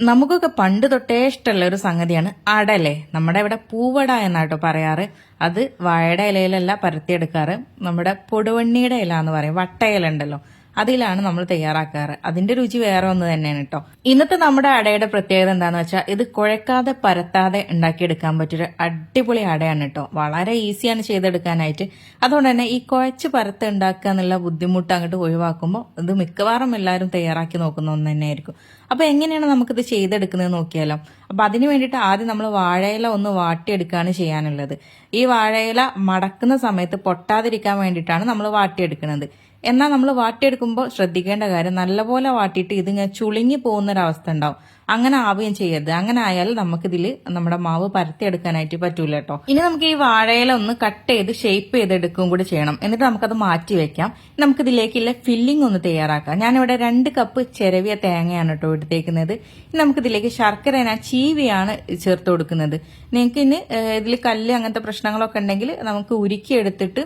നമുക്കൊക്കെ പണ്ട് തൊട്ടേ ഇഷ്ടമുള്ള ഒരു സംഗതിയാണ് അടലേ. നമ്മുടെ ഇവിടെ പൂവട എന്നാട്ടോ പറയാറ്. അത് വാഴയുടെ ഇലയിലല്ല പരത്തിയെടുക്കാറ്. നമ്മുടെ പൊടുവണ്ണിയുടെ ഇല എന്ന് പറയും. വട്ടയില ഉണ്ടല്ലോ. അതിലാണ് നമ്മൾ തയ്യാറാക്കാറ്. അതിന്റെ രുചി വേറെ ഒന്ന് തന്നെയാണ് കേട്ടോ ഇന്നത്തെ നമ്മുടെ അടയുടെ പ്രത്യേകത എന്താന്ന് വെച്ചാൽ ഇത് കുഴക്കാതെ പരത്താതെ ഉണ്ടാക്കിയെടുക്കാൻ പറ്റിയൊരു അടിപൊളി അടയാണ് കേട്ടോ വളരെ ഈസിയാണ് ചെയ്തെടുക്കാനായിട്ട്. അതുകൊണ്ട് തന്നെ ഈ കുഴച്ച് പരത്ത് ഉണ്ടാക്കുക എന്നുള്ള ബുദ്ധിമുട്ട് അങ്ങോട്ട് ഒഴിവാക്കുമ്പോൾ ഇത് മിക്കവാറും എല്ലാവരും തയ്യാറാക്കി നോക്കുന്ന ഒന്ന് തന്നെയായിരിക്കും. അപ്പൊ എങ്ങനെയാണ് നമുക്കിത് ചെയ്തെടുക്കുന്നത് നോക്കിയാലോ? അപ്പൊ അതിന് വേണ്ടിയിട്ട് ആദ്യം നമ്മൾ വാഴയില ഒന്ന് വാട്ടിയെടുക്കുകയാണ് ചെയ്യാനുള്ളത്. ഈ വാഴയില മടക്കുന്ന സമയത്ത് പൊട്ടാതിരിക്കാൻ വേണ്ടിയിട്ടാണ് നമ്മൾ വാട്ടിയെടുക്കുന്നത്. എന്നാൽ നമ്മൾ വാട്ടിയെടുക്കുമ്പോൾ ശ്രദ്ധിക്കേണ്ട കാര്യം നല്ലപോലെ വാട്ടിയിട്ട് ഇതിങ്ങനെ ചുളുങ്ങി പോകുന്നൊരവസ്ഥ ഉണ്ടാവും. അങ്ങനെ ആവുകയും ചെയ്യരുത്. അങ്ങനെ ആയാൽ നമുക്കിതിൽ നമ്മുടെ മാവ് പരത്തിയെടുക്കാനായിട്ട് പറ്റൂല കേട്ടോ ഇനി നമുക്ക് ഈ വാഴയില ഒന്ന് കട്ട് ചെയ്ത് ഷേപ്പ് ചെയ്തെടുക്കുകയും കൂടി ചെയ്യണം. എന്നിട്ട് നമുക്കത് മാറ്റി വെക്കാം. നമുക്കിതിലേക്കുള്ള ഫില്ലിംഗ് ഒന്ന് തയ്യാറാക്കാം. ഞാനിവിടെ രണ്ട് കപ്പ് ചെരവിയ തേങ്ങയാണ് കേട്ടോ എടുത്തേക്കുന്നത്. ഇനി നമുക്കിതിലേക്ക് ശർക്കര ഞാൻ ചീവിയാണ് ചേർത്ത് കൊടുക്കുന്നത്. നിങ്ങൾക്ക് ഇനി ഇതിൽ കല്ല് അങ്ങനത്തെ പ്രശ്നങ്ങളൊക്കെ ഉണ്ടെങ്കിൽ നമുക്ക് ഉരുക്കിയെടുത്തിട്ട്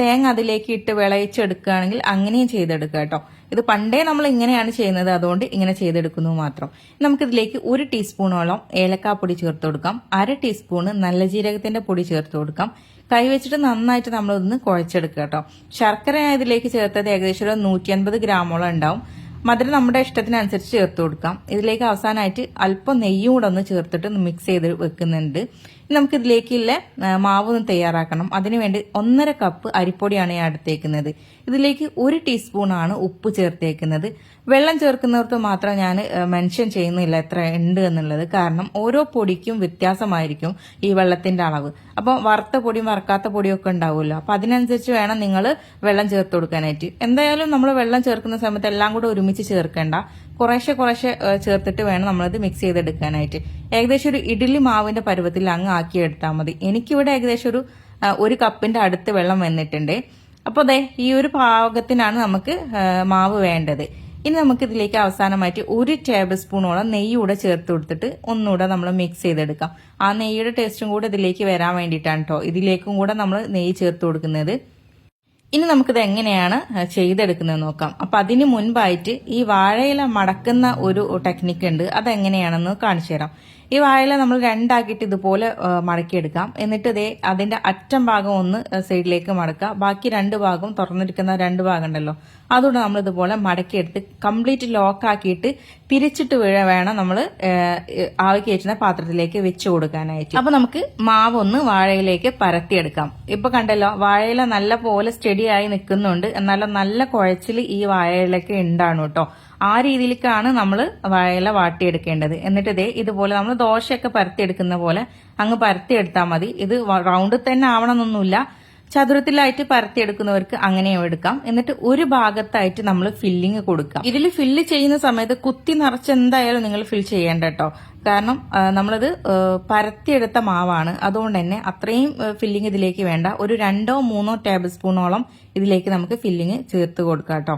തേങ്ങ അതിലേക്ക് ഇട്ട് വിളയിച്ചെടുക്കുകയാണെങ്കിൽ അങ്ങനെയും ചെയ്തെടുക്കാം കേട്ടോ ഇത് പണ്ടേ നമ്മൾ ഇങ്ങനെയാണ് ചെയ്യുന്നത്. അതുകൊണ്ട് ഇങ്ങനെ ചെയ്തെടുക്കുന്നു മാത്രം. നമുക്കിതിലേക്ക് ഒരു ടീസ്പൂണോളം ഏലക്കാപ്പൊടി ചേർത്ത് കൊടുക്കാം. അര ടീസ്പൂണ് നല്ല ജീരകത്തിന്റെ പൊടി ചേർത്ത് കൊടുക്കാം. കൈവച്ചിട്ട് നന്നായിട്ട് നമ്മളൊന്ന് കുഴച്ചെടുക്കുക കേട്ടോ. ശർക്കര ഇതിലേക്ക് ചേർത്തത് ഏകദേശം ഒരു നൂറ്റി അൻപത് ഗ്രാമോളം ഉണ്ടാവും. മധുരം നമ്മുടെ ഇഷ്ടത്തിനനുസരിച്ച് ചേർത്ത് കൊടുക്കാം. ഇതിലേക്ക് അവസാനമായിട്ട് അല്പം നെയ്യും കൂടെ ഒന്ന് ചേർത്തിട്ട് മിക്സ് ചെയ്ത് വെക്കുന്നുണ്ട്. ഇനി നമുക്ക് ഇതിലേക്കുള്ള മാവ് ഒന്ന് തയ്യാറാക്കണം. അതിനുവേണ്ടി ഒന്നര കപ്പ് അരിപ്പൊടിയാണ് ഞാൻ എടുത്തേക്കുന്നത്. ഇതിലേക്ക് ഒരു ടീസ്പൂണാണ് ഉപ്പ് ചേർത്തേക്കുന്നത്. വെള്ളം ചേർക്കുന്നവർക്ക് മാത്രം ഞാൻ മെൻഷൻ ചെയ്യുന്നില്ല എത്ര ഉണ്ട് എന്നുള്ളത്. കാരണം ഓരോ പൊടിക്കും വ്യത്യാസമായിരിക്കും ഈ വെള്ളത്തിന്റെ അളവ്. അപ്പോൾ വറുത്ത പൊടിയും വറുക്കാത്ത പൊടിയും ഒക്കെ ഉണ്ടാവുമല്ലോ. അപ്പൊ അതിനനുസരിച്ച് വേണം നിങ്ങൾ വെള്ളം ചേർത്ത് കൊടുക്കാനായിട്ട്. എന്തായാലും നമ്മൾ വെള്ളം ചേർക്കുന്ന സമയത്ത് എല്ലാം കൂടെ ഒരുമിച്ച് ചേർക്കേണ്ട. കുറേശ്ശെ കുറേശ്ശെ ചേർത്തിട്ട് വേണം നമ്മളത് മിക്സ് ചെയ്തെടുക്കാനായിട്ട്. ഏകദേശം ഒരു ഇഡ്ഡലി മാവിന്റെ പരുവത്തിൽ അങ്ങ് ആക്കി എടുത്താൽ മതി. എനിക്കിവിടെ ഏകദേശം ഒരു ഒരു കപ്പിന്റെ അടുത്ത് വെള്ളം വന്നിട്ടുണ്ട്. അപ്പോൾ അതെ ഈ ഒരു പാകത്തിനാണ് നമുക്ക് മാവ് വേണ്ടത്. ഇനി നമുക്ക് ഇതിലേക്ക് അവസാനമായിട്ട് ഒരു ടേബിൾ സ്പൂണോളം നെയ്യ് കൂടെ ചേർത്ത് കൊടുത്തിട്ട് ഒന്നുകൂടെ നമ്മൾ മിക്സ് ചെയ്തെടുക്കാം. ആ നെയ്യുടെ ടേസ്റ്റും കൂടെ ഇതിലേക്ക് വരാൻ വേണ്ടിയിട്ടാണ് കേട്ടോ ഇതിലേക്കും കൂടെ നമ്മൾ നെയ്യ് ചേർത്ത് കൊടുക്കുന്നത്. ഇനി നമുക്കിത് എങ്ങനെയാണ് ചെയ്തെടുക്കുന്നത് നോക്കാം. അപ്പൊ അതിന് മുൻപായിട്ട് ഈ വാഴയില മടക്കുന്ന ഒരു ടെക്നിക്ക് ഉണ്ട്. അതെങ്ങനെയാണെന്ന് കാണിച്ചു തരാം. ഈ വാഴയില നമ്മൾ രണ്ടാക്കിയിട്ട് ഇതുപോലെ മടക്കിയെടുക്കാം. എന്നിട്ട് ഇതേ അതിന്റെ അറ്റം ഭാഗം ഒന്ന് സൈഡിലേക്ക് മടക്കുക. ബാക്കി രണ്ട് ഭാഗം തുറന്നിരിക്കുന്ന രണ്ട് ഭാഗം ഉണ്ടല്ലോ. അതുകൊണ്ട് നമ്മൾ ഇതുപോലെ മടക്കിയെടുത്ത് കംപ്ലീറ്റ് ലോക്ക് ആക്കിയിട്ട് തിരിച്ചിട്ട് വീഴ വേണം നമ്മൾ ആവി കയറ്റുന്ന പാത്രത്തിലേക്ക് വെച്ച് കൊടുക്കാനായിട്ട്. അപ്പൊ നമുക്ക് മാവ് ഒന്ന് വാഴയിലേക്ക് പരത്തിയെടുക്കാം. ഇപ്പൊ കണ്ടല്ലോ വാഴയില നല്ല പോലെ സ്റ്റഡി ആയി നിൽക്കുന്നുണ്ട് എന്നാലും നല്ല കുഴച്ചിൽ ഈ വാഴയിലൊക്കെ ഉണ്ടാണ് കേട്ടോ ആ രീതിയിലേക്കാണ് നമ്മൾ വാഴയില വാട്ടിയെടുക്കേണ്ടത്. എന്നിട്ട് ഇതേ ഇതുപോലെ നമ്മൾ ദോശയൊക്കെ പരത്തിയെടുക്കുന്ന പോലെ അങ്ങ് പരത്തിയെടുത്താൽ മതി. ഇത് റൗണ്ടിൽ തന്നെ ആവണമെന്നൊന്നുമില്ല ചതുരത്തിലായിട്ട് പരത്തിയെടുക്കുന്നവർക്ക് അങ്ങനെയും എടുക്കാം. എന്നിട്ട് ഒരു ഭാഗത്തായിട്ട് നമ്മൾ ഫില്ലിങ് കൊടുക്കാം. ഇതിൽ ഫില്ല് ചെയ്യുന്ന സമയത്ത് കുത്തി നിറച്ച് എന്തായാലും നിങ്ങൾ ഫിൽ ചെയ്യേണ്ട കേട്ടോ. കാരണം നമ്മളത് പരത്തിയെടുത്ത മാവാണ്. അതുകൊണ്ട് തന്നെ അത്രയും ഫില്ലിങ് ഇതിലേക്ക് വേണ്ട. ഒരു രണ്ടോ മൂന്നോ ടേബിൾ സ്പൂണോളം ഇതിലേക്ക് നമുക്ക് ഫില്ലിങ് ചേർത്ത് കൊടുക്കാം കേട്ടോ.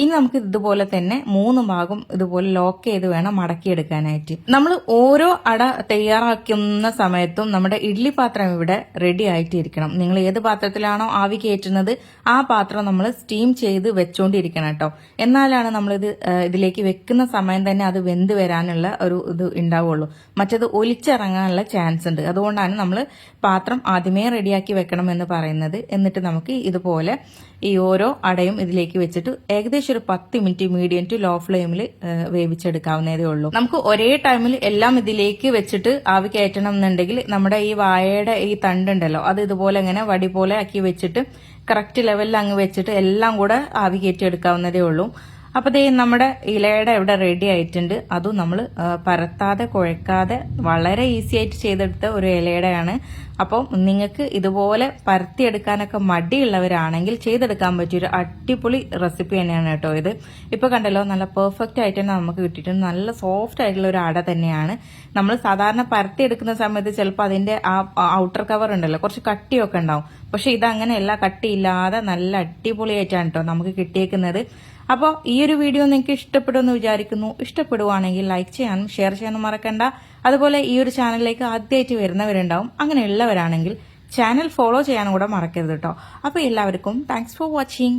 ഇനി നമുക്ക് ഇതുപോലെ തന്നെ മൂന്ന് ഭാഗം ഇതുപോലെ ലോക്ക് ചെയ്ത് വേണം മടക്കിയെടുക്കാനായിട്ട്. നമ്മൾ ഓരോ അട തയ്യാറാക്കുന്ന സമയത്തും നമ്മുടെ ഇഡ്ലി പാത്രം ഇവിടെ റെഡി ആയിട്ടിരിക്കണം. നിങ്ങൾ ഏത് പാത്രത്തിലാണോ ആവി കയറ്റുന്നത് ആ പാത്രം നമ്മൾ സ്റ്റീം ചെയ്ത് വെച്ചോണ്ടിരിക്കണം കേട്ടോ. എന്നാലാണ് നമ്മളിത് ഇത് ഇതിലേക്ക് വെക്കുന്ന സമയം തന്നെ അത് വെന്ത് വരാനുള്ള ഒരു ഇത് ഉണ്ടാവുള്ളൂ. മറ്റത് ഒലിച്ചിറങ്ങാനുള്ള ചാൻസ് ഉണ്ട്. അതുകൊണ്ടാണ് നമ്മൾ പാത്രം ആദ്യമേ റെഡിയാക്കി വെക്കണം എന്ന് പറയുന്നത്. എന്നിട്ട് നമുക്ക് ഇതുപോലെ ഈ ഓരോ അടയും ഇതിലേക്ക് വെച്ചിട്ട് ഏകദേശം ഒരു പത്ത് മിനിറ്റ് മീഡിയം ടു ലോ ഫ്ലെയിമിൽ വേവിച്ചെടുക്കാവുന്നതേ ഉള്ളൂ. നമുക്ക് ഒരേ ടൈമിൽ എല്ലാം ഇതിലേക്ക് വെച്ചിട്ട് ആവി കയറ്റണം എന്നുണ്ടെങ്കിൽ നമ്മുടെ ഈ വായയുടെ ഈ തണ്ടുണ്ടല്ലോ അത് ഇതുപോലെ ഇങ്ങനെ വടി പോലെ ആക്കി വെച്ചിട്ട് കറക്റ്റ് ലെവലിൽ അങ്ങ് വെച്ചിട്ട് എല്ലാം കൂടെ ആവി കയറ്റി എടുക്കാവുന്നതേ ഉള്ളൂ. അപ്പൊ ദേ നമ്മുടെ ഇലയുടെ ഇവിടെ റെഡി ആയിട്ടുണ്ട്. അതും നമ്മൾ പരത്താതെ കുഴക്കാതെ വളരെ ഈസി ആയിട്ട് ചെയ്തെടുത്ത ഒരു ഇലയുടെയാണ്. അപ്പോൾ നിങ്ങൾക്ക് ഇതുപോലെ പരത്തിയെടുക്കാനൊക്കെ മടിയുള്ളവരാണെങ്കിൽ ചെയ്തെടുക്കാൻ പറ്റിയ ഒരു അടിപൊളി റെസിപ്പി തന്നെയാണ് കേട്ടോ ഇത്. ഇപ്പൊ കണ്ടല്ലോ നല്ല പെർഫെക്റ്റ് ആയിട്ട് തന്നെ നമുക്ക് കിട്ടിയിട്ടുണ്ട്. നല്ല സോഫ്റ്റ് ആയിട്ടുള്ള ഒരു അട തന്നെയാണ്. നമ്മൾ സാധാരണ പരത്തിയെടുക്കുന്ന സമയത്ത് ചിലപ്പോൾ അതിന്റെ ആ ഔട്ടർ കവർ ഉണ്ടല്ലോ കുറച്ച് കട്ടിയൊക്കെ ഉണ്ടാവും. പക്ഷെ ഇതങ്ങനെയല്ല കട്ടിയില്ലാതെ നല്ല അടിപൊളിയായിട്ടാണ് കേട്ടോ നമുക്ക് കിട്ടിയേക്കുന്നത്. അപ്പോൾ ഈ ഒരു വീഡിയോ നിങ്ങൾക്ക് ഇഷ്ടപ്പെടുമെന്ന് വിചാരിക്കുന്നു. ഇഷ്ടപ്പെടുവാണെങ്കിൽ ലൈക്ക് ചെയ്യാനും ഷെയർ ചെയ്യാനും മറക്കണ്ട. അതുപോലെ ഈ ഒരു ചാനലിലേക്ക് ആദ്യമായിട്ട് വരുന്നവരുണ്ടാവും. അങ്ങനെയുള്ളവരാണെങ്കിൽ ചാനൽ ഫോളോ ചെയ്യാനും കൂടെ മറക്കരുത് കേട്ടോ അപ്പോൾ എല്ലാവർക്കും താങ്ക്സ് ഫോർ വാച്ചിങ്